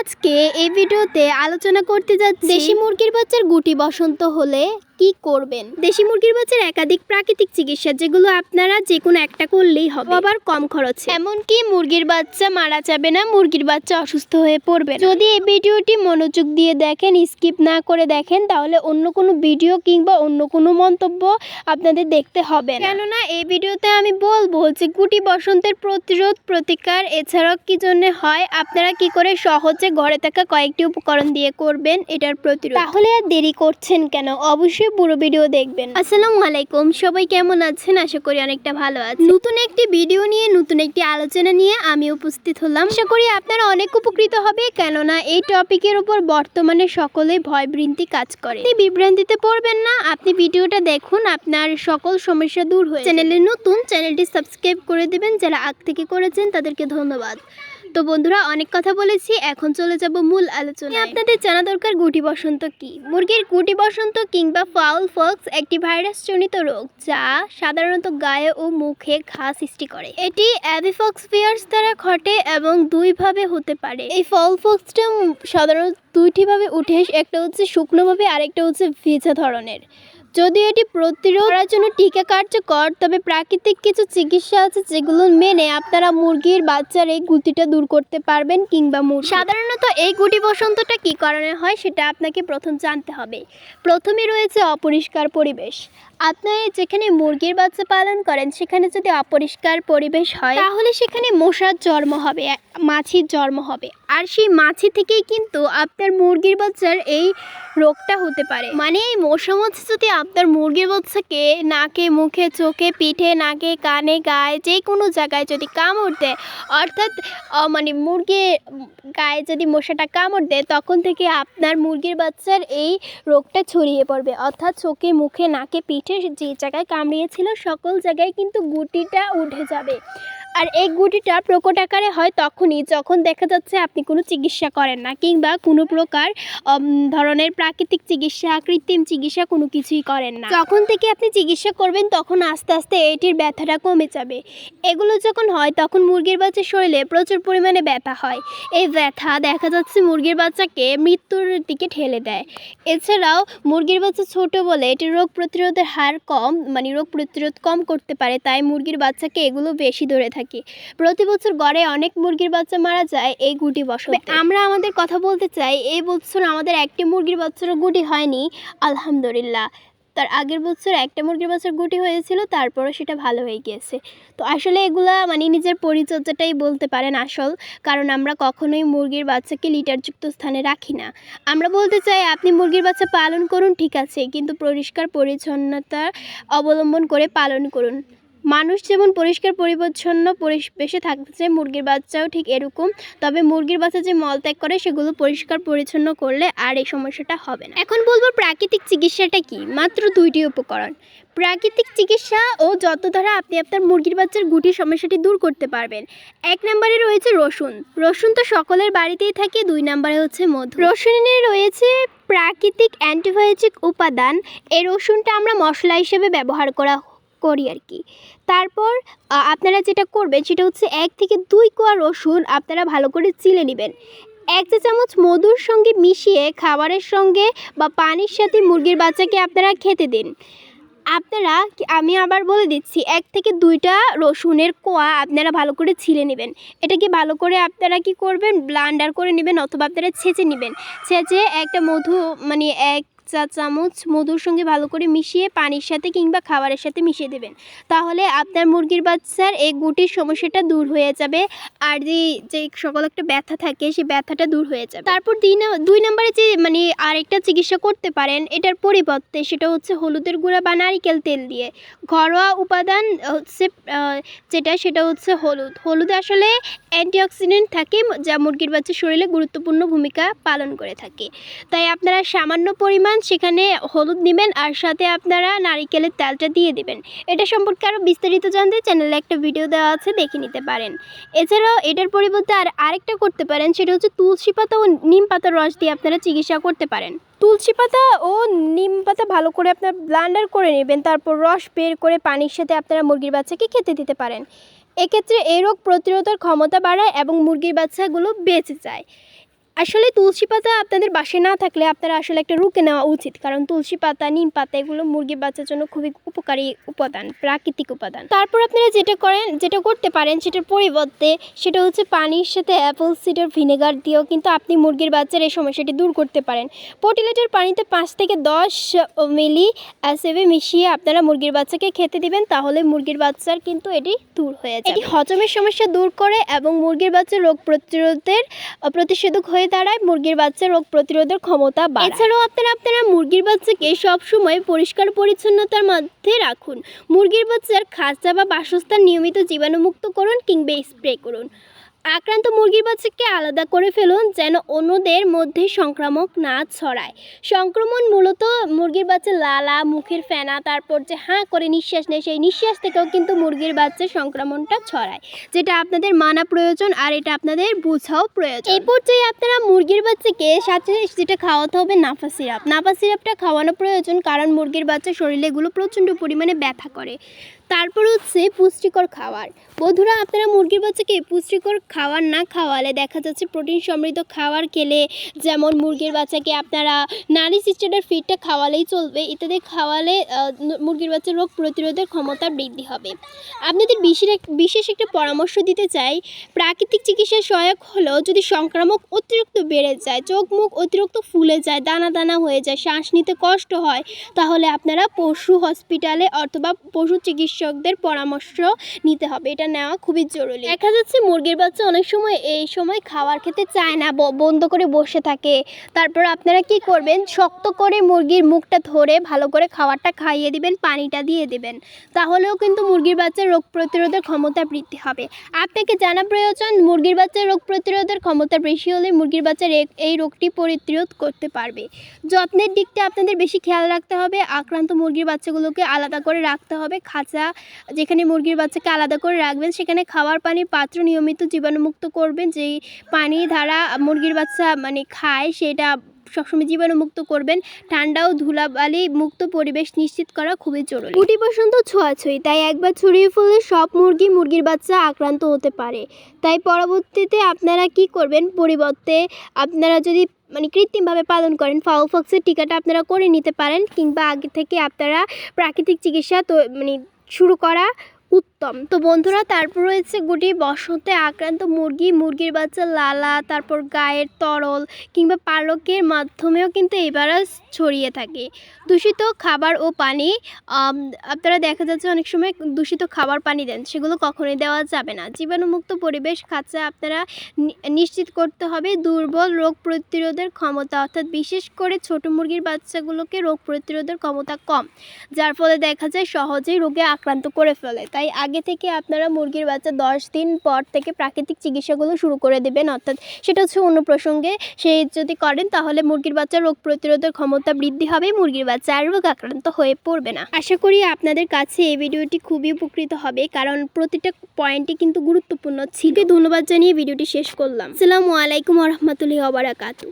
আজকে এই ভিডিওতে আলোচনা করতে যাচ্ছি দেশি মুরগির বাচ্চার গুটি বসন্ত হলে। কি করবেন? দেশি মুরগির বাচ্চার একাধিক প্রাকৃতিক চিকিৎসা, যেগুলো আপনারা যে কোনো একটা করলেই হবে। আবার কম খরচে। এমনকি মুরগির বাচ্চা মারা যাবে না, মুরগির বাচ্চা অসুস্থ হয়ে পড়বে যদি এই ভিডিওটি মনোযোগ দিয়ে দেখেন, স্কিপ না করে দেখেন, তাহলে অন্য কোনো ভিডিও কিংবা অন্য কোনো মন্তব্য আপনাদের দেখতে হবে কেননা, এই ভিডিওতে আমি বলব যে গুটি বসন্তের প্রতিরোধ, প্রতিকার এছাড়াও কি জন্য হয়, আপনারা কি করে সহজে ঘরে থাকা কয়েকটি উপকরণ দিয়ে করবেন, এটার প্রতিরোধ। তাহলে আর দেরি করছেন কেন? অবশ্যই পুরো ভিডিও দেখবেন। আসসালামু আলাইকুম, সবাই কেমন আছেন? আশা করি অনেকটা ভালো আছেন। নতুন একটি ভিডিও নিয়ে, নতুন একটি আলোচনা নিয়ে আমি উপস্থিত হলাম। আশা করি আপনারা অনেক উপকৃত হবে, কেননা এই টপিকের উপর বর্তমানে সকলে ভয়বৃন্তি কাজ করে। আপনি বিভ্রান্তিতে পড়বেন না, আপনি ভিডিওটা দেখুন, আপনার সকল সমস্যা দূর হয়ে চ্যানেলে নতুন, চ্যানেলটি সাবস্ক্রাইব করে দিবেন, যারা আগ থেকে করেছেন তাদেরকে ধন্যবাদ। তো বন্ধুরা, অনেক কথা বলেছি, এখন চলে যাব মূল আলোচনা আপনাদের জানা দরকার গুটি বসন্ত কি? মুরগির গুটি বসন্ত কিংবা ফাউল ফক্স একটি ভাইরাস জনিত রোগ যা সাধারণত গায়ে ও মুখে ঘা সৃষ্টি করে। এটি অ্যাভিফক্স ফিয়ার্স দ্বারা ঘটে এবং দুইভাবে হতে পারে। এই ফাউল ফক্সটা সাধারণত দুইটি ভাবে উঠে একটা হচ্ছে শুকনোভাবে, আরেকটা হচ্ছে ভেজা ধরনের। যদিও এটি প্রতিরোধ করার জন্য টিকা কার্যকর, তবে প্রাকৃতিক কিছু চিকিৎসা আছে যেগুলো মেনে আপনারা মুরগির বাচ্চার এই গুটিটা দূর করতে পারবেন কিংবা মুরগি। সাধারণত এই গুটি বসন্তটা কী কারণে হয় সেটা আপনাকে প্রথম জানতে হবে। প্রথমে রয়েছে অপরিষ্কার পরিবেশ। আপনারা যেখানে মুরগির বাচ্চা পালন করেন, সেখানে যদি অপরিষ্কার পরিবেশ হয়, তাহলে সেখানে মশার জন্ম হবে মাছির জন্ম হবে। আর সেই মাছি থেকেই কিন্তু আপনার মুরগির বাচ্চার এই রোগটা হতে পারে। মানে এই মশা মাছি যদি আপনার মুরগির বাচ্চাকে নাকে, মুখে, চোখে, পিঠে, নাকে, কানে, গায়ে যে কোনো জায়গায় যদি কামড় দেয়, অর্থাৎ মানে মুরগির গায়ে যদি মশাটা কামড় দেয়, তখন থেকে আপনার মুরগির বাচ্চার এই রোগটা ছড়িয়ে পড়বে। অর্থাৎ চোখে, মুখে, নাকে, পিঠে যে জায়গায় কামড়িয়েছিল, সকল জায়গায় কিন্তু গুটিটা উঠে যাবে। আর এই গুটিটা প্রকট আকারে হয় তখনই যখন দেখা যাচ্ছে আপনি কোনো চিকিৎসা করেন না কিংবা কোনো প্রকার ধরনের প্রাকৃতিক চিকিৎসা, কৃত্রিম চিকিৎসা কোনো কিছুই করেন না। যখন থেকে আপনি চিকিৎসা করবেন তখন আস্তে আস্তে এটির ব্যথাটা কমে যাবে। এগুলো যখন হয় তখন মুরগির বাচ্চার শরীরে প্রচুর পরিমাণে ব্যথা হয়। এই ব্যথা দেখা যাচ্ছে মুরগির বাচ্চাকে মৃত্যুর দিকে ঠেলে দেয়। এছাড়াও মুরগির বাচ্চা ছোট বলে এটির রোগ প্রতিরোধের হার কম মানে রোগ প্রতিরোধ কম করতে পারে, তাই মুরগির বাচ্চাকে এগুলো বেশি ধরে থাকে। প্রতি বছর গড়ে অনেক মুরগির বাচ্চা মারা যায় এই গুটি বসে আমরা আমাদের কথা বলতে চাই, এই বছর আমাদের একটি মুরগির বাচ্চারও গুটি হয়নি। আলহামদুলিল্লাহ। তার আগের বছর একটা মুরগির বাচ্চার গুটি হয়েছিল তারপরে সেটা ভালো হয়ে গিয়েছে। তো আসলে এগুলা মানে নিজের পরিচর্যাটাই বলতে পারেন আসল, কারণ আমরা কখনোই মুরগির বাচ্চাকে লিটারযুক্ত স্থানে রাখি না। আমরা বলতে চাই, আপনি মুরগির বাচ্চা পালন করুন, ঠিক আছে, কিন্তু পরিষ্কার পরিচ্ছন্নতা অবলম্বন করে পালন করুন। মানুষ যেমন পরিষ্কার, পরিচ্ছন্ন পরিবেশে থাকতে চায় মুরগির বাচ্চাও ঠিক এরকম। তবে মুরগির বাচ্চা যে মলত্যাগ করে, সেগুলো পরিষ্কার, পরিচ্ছন্ন করলে আর এই সমস্যাটা হবে না। এখন বলব প্রাকৃতিক চিকিৎসাটা কি? মাত্র দুইটি উপকরণ। প্রাকৃতিক চিকিৎসা ও যত দ্বারা আপনি আপনার মুরগির বাচ্চার গুটির সমস্যাটি দূর করতে পারবেন। এক নম্বরে রয়েছে রসুন। রসুন তো সকলের বাড়িতেই থাকে, দুই নম্বরে হচ্ছে মধু। রসুনে রয়েছে প্রাকৃতিক অ্যান্টিবায়োটিক উপাদান। এই রসুনটা আমরা মশলা হিসেবে ব্যবহার করা করি আর কি। তারপর আপনারা যেটা করবেন সেটা হচ্ছে এক থেকে দুই কোয়া রসুন আপনারা ভালো করে চিলে নেবেন। এক চা চামচ মধুর সঙ্গে মিশিয়ে খাবারের সঙ্গে বা পানির সাথে মুরগির বাচ্চাকে আপনারা খেতে দিন। আপনারা, আমি আবার বলে দিচ্ছি, এক থেকে দুইটা রসুনের কোয়া আপনারা ভালো করে ছিলে নেবেন। এটাকে ভালো করে আপনারা কি করবেন, ব্লান্ডার করে নেবেন অথবা আপনারা ছেঁচে নেবেন। ছেঁচে একটা মধু মানে এক চা চামচ মধুর সঙ্গে ভালো করে মিশিয়ে পানির সাথে কিংবা খাবারের সাথে মিশিয়ে দেবেন। তাহলে আপনার মুরগির বাচ্চার এই গুটির সমস্যাটা দূর হয়ে যাবে আর যে যে সকল একটা ব্যথা থাকে সেই ব্যথাটা দূর হয়ে যাবে। তারপর দুই দুই নম্বরে যে মানে আরেকটা চিকিৎসা করতে পারেন, এটার পরিবর্তে সেটা হচ্ছে হলুদের গুঁড়া বা নারিকেল তেল দিয়ে। ঘরোয়া উপাদান হচ্ছে যেটা সেটা হচ্ছে হলুদ। হলুদ আসলে অ্যান্টিঅক্সিডেন্ট থাকে, যা মুরগির বাচ্চার শরীরে গুরুত্বপূর্ণ ভূমিকা পালন করে থাকে। তাই আপনারা সামান্য পরিমাণ সেখানে হলুদ নেবেন আর সাথে আপনারা নারিকেলের তেলটা দিয়ে দেবেন। এটা সম্পর্কে আরও বিস্তারিত জানতে চ্যানেলে একটা ভিডিও দেওয়া আছে, দেখে নিতে পারেন। এছাড়াও এটার পরিবর্তে আর আরেকটা করতে পারেন, সেটা হচ্ছে তুলসী পাতা ও নিম পাতার রস দিয়ে আপনারা চিকিৎসা করতে পারেন। তুলসী পাতা ও নিম পাতা ভালো করে আপনার ব্লান্ডার করে নেবেন, তারপর রস বের করে পানির সাথে আপনারা মুরগির বাচ্চাকে খেতে দিতে পারেন। এক্ষেত্রে এই রোগ প্রতিরোধের ক্ষমতা বাড়ায় এবং মুরগির বাচ্চাগুলো বেঁচে যায়। আসলে তুলসী পাতা আপনাদের বাসায় না থাকলে আপনারা আসলে একটা রুকে নেওয়া উচিত। কারণ তুলসী পাতা, নিম পাতা এগুলো মুরগির বাচ্চার জন্য খুবই উপকারী উপাদান, প্রাকৃতিক উপাদান। তারপর আপনারা যেটা করেন, যেটা করতে পারেন সেটার পরিবর্তে সেটা হচ্ছে পানির সাথে অ্যাপেল সিডার ভিনেগার দিয়েও কিন্তু আপনি মুরগির বাচ্চার এই সমস্যাটি দূর করতে পারেন। প্রতি লিটার পানিতে পাঁচ থেকে দশ মিলি অ্যাসেবে মিশিয়ে আপনারা মুরগির বাচ্চাকে খেতে দিবেন, তাহলে মুরগির বাচ্চার কিন্তু এটি দূর হয়ে যায় এটি হজমের সমস্যা দূর করে এবং মুরগির বাচ্চার রোগ প্রতিরোধের প্রতিষেধক হয়ে দাঁড়ায় মুরগির বাচ্চা রোগ প্রতিরোধের ক্ষমতা বাড়ায়। এছাড়াও আপনারা আপনারা মুরগির বাচ্চাকে সবসময় পরিষ্কার পরিচ্ছন্নতার মধ্যে রাখুন। মুরগির বাচ্চার খাঁচা বা বাসস্থান নিয়মিত জীবাণুমুক্ত করুন কিংবা স্প্রে করুন। আক্রান্ত মুরগির বাচ্চাকে আলাদা করে ফেলুন যেন অন্যদের মধ্যে সংক্রামক না ছড়ায়। সংক্রমণ মূলত মুরগির বাচ্চা লালা, মুখের ফেনা, তারপর যে হাঁ করে নিঃশ্বাস নেয়, সেই নিঃশ্বাস থেকেও কিন্তু মুরগির বাচ্চার সংক্রমণটা ছড়ায়, যেটা আপনাদের মানা প্রয়োজন আর এটা আপনাদের বোঝাও প্রয়োজন। এই পর্যায়ে আপনারা মুরগির বাচ্চাকে সাথে যেটা খাওয়াতে হবে নাফা সিরাপ। নাফা সিরাপটা খাওয়ানো প্রয়োজন কারণ মুরগির বাচ্চা শরীরে এগুলো প্রচণ্ড পরিমাণে ব্যথা করে। তারপর হচ্ছে পুষ্টিকর খাবার। বন্ধুরা, আপনারা মুরগির বাচ্চাকে পুষ্টিকর খাবার না খাওয়ালে দেখা যাচ্ছে প্রোটিন সমৃদ্ধ খাবার খেলে যেমন মুরগির বাচ্চাকে আপনারা নারী সিস্টেডার ফিডটা খাওয়ালেই চলবে ইত্যাদি খাওয়ালে মুরগির বাচ্চার রোগ প্রতিরোধের ক্ষমতা বৃদ্ধি হবে। আপনাদের বিশেষ বিশেষ একটা পরামর্শ দিতে চাই, প্রাকৃতিক চিকিৎসা সহায়ক হলেও যদি সংক্রামক অতিরিক্ত বেড়ে যায়, চোখ মুখ অতিরিক্ত ফুলে যায়, দানা দানা হয়ে যায়, শ্বাস নিতে কষ্ট হয়, তাহলে আপনারা পশু হসপিটালে অথবা পশু চিকিৎসকদের পরামর্শ নিতে হবে, এটা নেওয়া খুবই জরুরি। দেখা যাচ্ছে মুরগির বাচ্চা অনেক সময় এই সময় খাবার খেতে চায় না বন্ধ করে বসে থাকে। তারপর আপনারা কি করবেন? শক্ত করে মুরগির মুখটা ধরে ভালো করে খাবারটা খাইয়ে দিবেন, পানিটা দিয়ে দেবেন। তাহলেও কিন্তু মুরগির বাচ্চার রোগ প্রতিরোধের ক্ষমতা বৃদ্ধি হবে। আপনাকে জানা প্রয়োজন, মুরগির বাচ্চার রোগ প্রতিরোধের ক্ষমতা বেশি হলে মুরগির বাচ্চার এই রোগটি প্রতিরোধ করতে পারবে। যত্নের দিকটা আপনাদের বেশি খেয়াল রাখতে হবে। আক্রান্ত মুরগির বাচ্চাগুলোকে আলাদা করে রাখতে হবে। খাঁচা, যেখানে মুরগির বাচ্চাকে আলাদা করে রাখবেন, সেখানে খাবার পানির পাত্র নিয়মিত জীবাণুমুক্ত করবেন, যেই পানি ধারা মুরগির বাচ্চা মানে খায়, সেটা সবসময় জীবাণুমুক্ত করবেন। ঠান্ডা ও ধুলাবালি মুক্ত পরিবেশ নিশ্চিত করা খুবই জরুরি। গুটি বসন্ত ছোঁয়াছুঁই, তাই একবার ছড়িয়ে ফেললে সব মুরগি মুরগির বাচ্চা আক্রান্ত হতে পারে। তাই পরবর্তীতে আপনারা কি করবেন? পরিবর্তে আপনারা যদি মানে কৃত্রিমভাবে পালন করেন ফাউল ফক্সের টিকাটা আপনারা করে নিতে পারেন, কিংবা আগে থেকে আপনারা প্রাকৃতিক চিকিৎসা তো মানে শুরু করা উত্তম। তো বন্ধুরা, তারপর রয়েছে গুটি বসন্তে আক্রান্ত মুরগি। মুরগির বাচ্চা লালা, তারপর গায়ের তরল কিংবা পালকের মাধ্যমেও কিন্তু এই ভাইরাস ছড়িয়ে থাকে। দূষিত খাবার ও পানি আপনারা দেখা যাচ্ছে অনেক সময় দূষিত খাবার পানি দেন, সেগুলো কখনোই দেওয়া যাবে না। জীবাণুমুক্ত পরিবেশ খাঁচা আপনারা নিশ্চিত করতে হবে দুর্বল রোগ প্রতিরোধের ক্ষমতা। অর্থাৎ বিশেষ করে ছোট মুরগির বাচ্চাগুলোকে রোগ প্রতিরোধের ক্ষমতা কম, যার ফলে দেখা যায় সহজেই রোগে আক্রান্ত করে ফেলে। তাই আগে থেকে আপনারা মুরগির বাচ্চা দশ দিন পর থেকে প্রাকৃতিক চিকিৎসাগুলো শুরু করে দেবেন, অর্থাৎ সেটা হচ্ছে অন্য প্রসঙ্গে সেই যদি করেন, তাহলে মুরগির বাচ্চা রোগ প্রতিরোধের ক্ষমতা বৃদ্ধি হবে, মুরগির বাচ্চা আর রোগ আক্রান্ত হয়ে পড়বে না। আশা করি আপনাদের কাছে এই ভিডিওটি খুবই উপকৃত হবে, কারণ প্রতিটা পয়েন্টই কিন্তু গুরুত্বপূর্ণ ছিল। ধন্যবাদ জানিয়ে ভিডিওটি শেষ করলাম। আসসালামু আলাইকুম রহমতুল্লাহ ওবরাকাতু